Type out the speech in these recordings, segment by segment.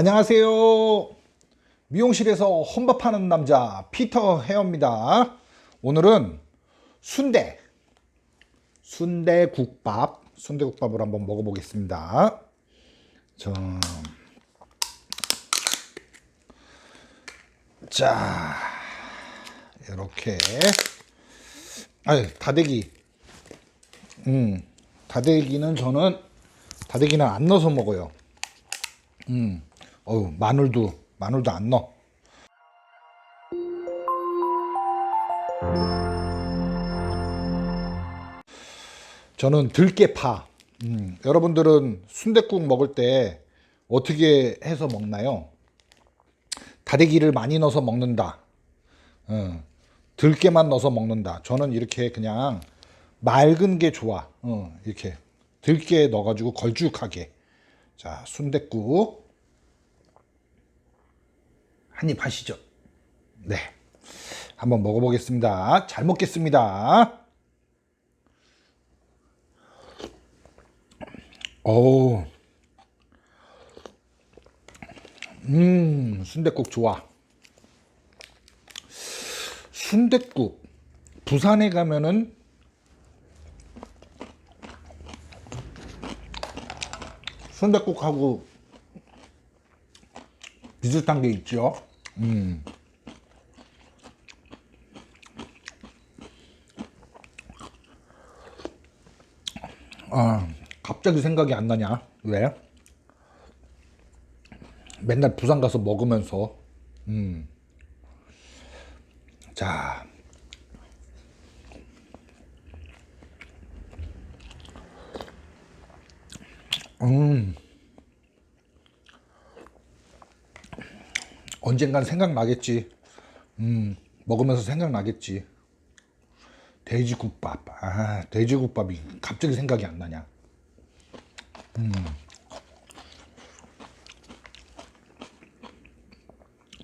안녕하세요. 미용실에서 혼밥하는 남자 피터 헤어입니다. 오늘은 순대, 순대국밥, 순대국밥을 한번 먹어보겠습니다. 저, 자, 이렇게, 아, 다대기. 음, 다대기는 저는 다대기는 안 넣어서 먹어요. 음, 어우, 마늘도, 마늘도 안 넣어. 저는 들깨파. 음, 여러분들은 순댓국 먹을 때 어떻게 해서 먹나요? 다대기를 많이 넣어서 먹는다. 어, 들깨만 넣어서 먹는다. 저는 이렇게 그냥 맑은 게 좋아. 어, 이렇게 들깨 넣어가지고 걸쭉하게. 자, 순댓국 한입 하시죠. 네, 한번 먹어보겠습니다. 잘 먹겠습니다. 어우, 음, 순댓국 좋아. 순댓국 부산에 가면은 순댓국하고 비슷한 게 있죠. 음. 아, 갑자기 생각이 안 나냐? 왜? 맨날 부산 가서 먹으면서, 음. 자. 음. 언젠간 생각나겠지. 음, 먹으면서 생각나겠지. 돼지국밥. 아, 돼지국밥이 갑자기 생각이 안 나냐. 음.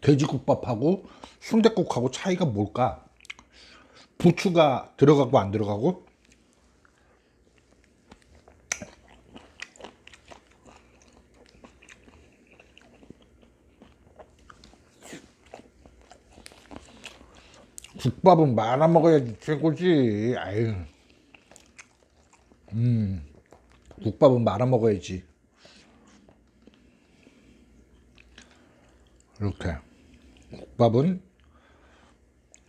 돼지국밥하고 순댓국하고 차이가 뭘까? 부추가 들어가고 안 들어가고? 국밥은 말아 먹어야지 최고지. 아유. 음. 국밥은 말아 먹어야지. 이렇게. 국밥은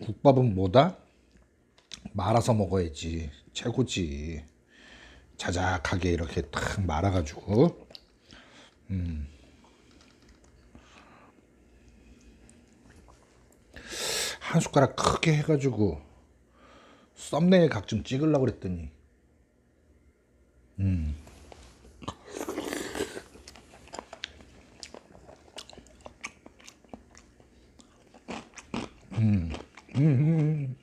국밥은 뭐다? 말아서 먹어야지. 최고지. 자작하게 이렇게 탁 말아가지고. 한 숟가락 크게 해가지고 썸네일 각 좀 찍으려고 그랬더니 음. 음. 음.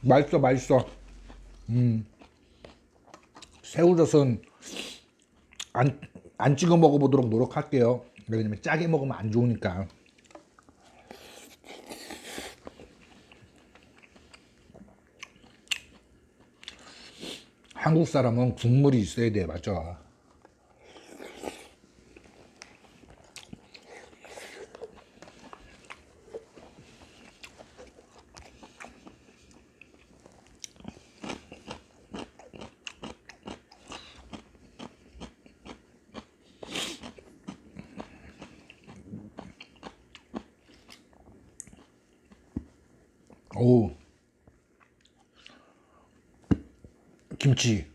맛있어 맛있어 새우젓은 안, 안 찍어 먹어보도록 노력할게요. 왜냐면 짜게 먹으면 안 좋으니까. 한국 사람은 국물이 있어야 돼, 맞아. 오. 김치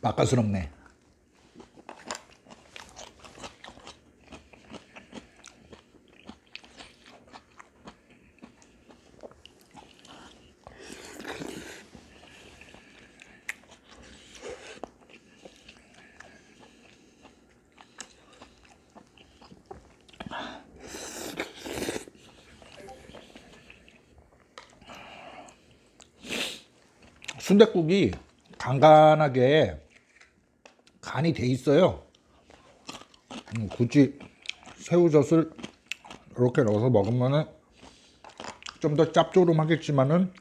맛깔스럽네. 순대국이 간간하게 간이 돼 있어요. 음, 굳이 새우젓을 이렇게 넣어서 먹으면 좀더 짭조름하겠지만은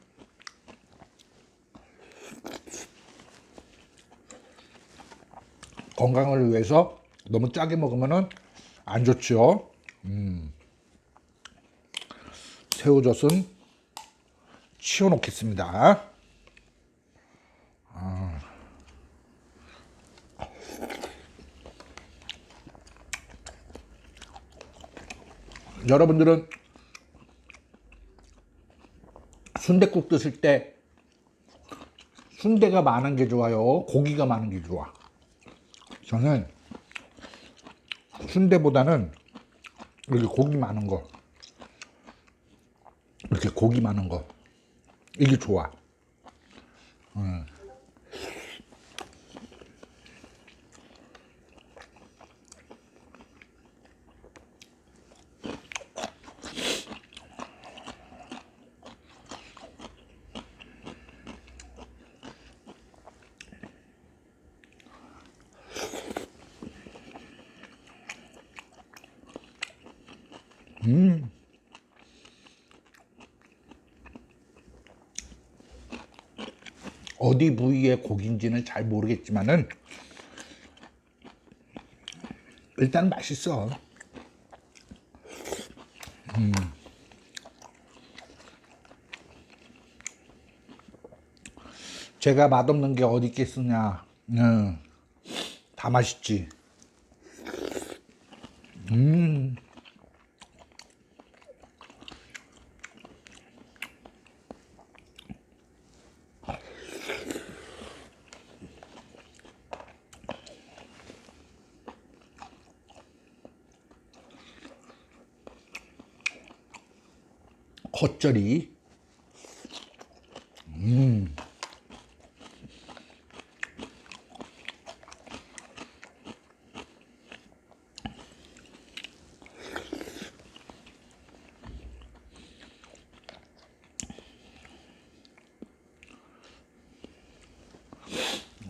건강을 위해서 너무 짜게 먹으면은 안 좋죠. 음. 새우젓은 치워놓겠습니다. 아. 여러분들은 순댓국 드실 때 순대가 많은 게 좋아요? 고기가 많은 게 좋아? 저는 순대보다는 이렇게 고기 많은 거 이렇게 고기 많은 거 이게 좋아. 음. 어디 부위의 고기인지는 잘 모르겠지만은 일단 맛있어. 음. 제가 맛없는 게 어디 있겠느냐. 음. 다 맛있지. 음. 겉절이. 음.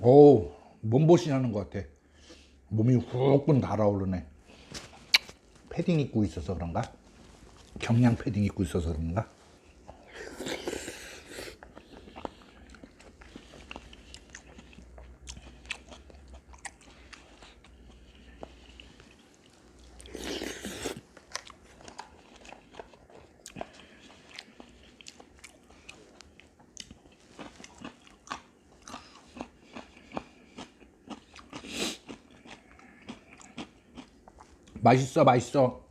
오, 몸보신 하는 것 같아. 몸이 훅 달아오르네. 패딩 입고 있어서 그런가? 경량 패딩 입고 있어서 그런가? 맛있어, 맛있어.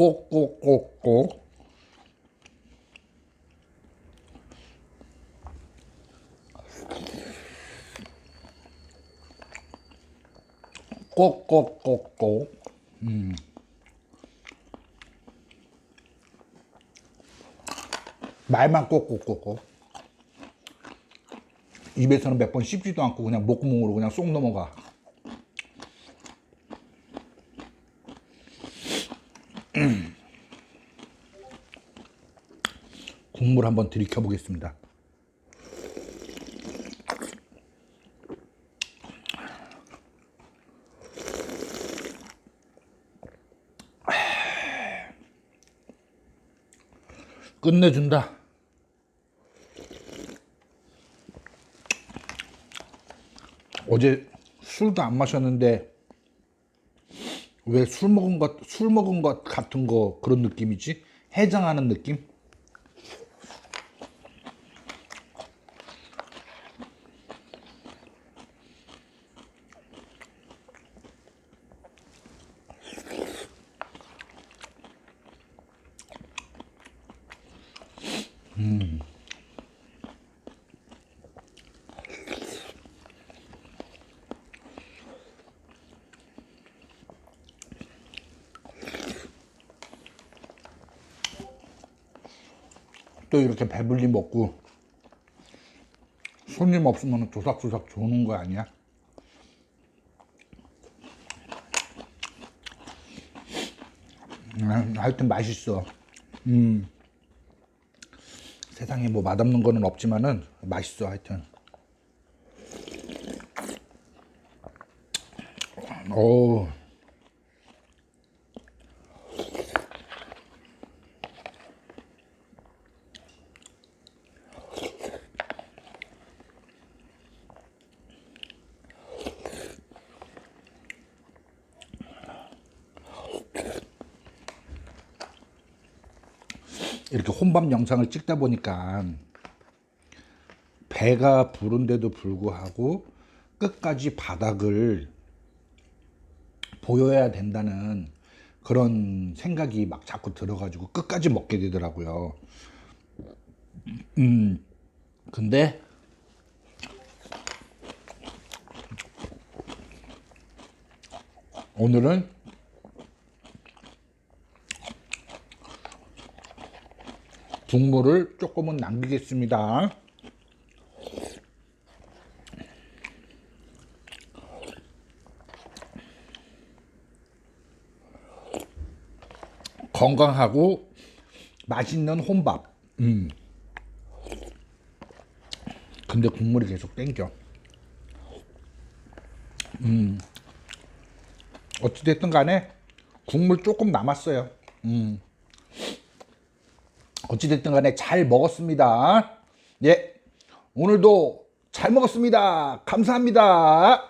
꼭꼭꼭꼭. 꼭꼭꼭꼭. 음. 말만 꼭꼭꼭꼭. 입에서는 몇 번 씹지도 않고 그냥 목구멍으로 그냥 쏙 넘어가 국물 한번 들이켜 보겠습니다. 끝내준다. 어제 술도 안 마셨는데 왜 술 먹은 것, 술 먹은 것 같은 거 그런 느낌이지? 해장하는 느낌? 또 이렇게 배불리 먹고 손님 없으면 조삭조삭 조는 거 아니야? 음, 하여튼 맛있어. 음. 세상에 뭐 맛없는 거는 없지만은 맛있어 하여튼. 오. 이렇게 혼밥 영상을 찍다 보니까 배가 부른데도 불구하고 끝까지 바닥을 보여야 된다는 그런 생각이 막 자꾸 들어가지고 끝까지 먹게 되더라고요. 음, 근데 오늘은 국물을 조금은 남기겠습니다. 건강하고 맛있는 혼밥. 음. 근데 국물이 계속 땡겨. 음. 어찌됐든 간에 국물 조금 남았어요. 음. 어찌됐든 간에 잘 먹었습니다. 예. 오늘도 잘 먹었습니다. 감사합니다.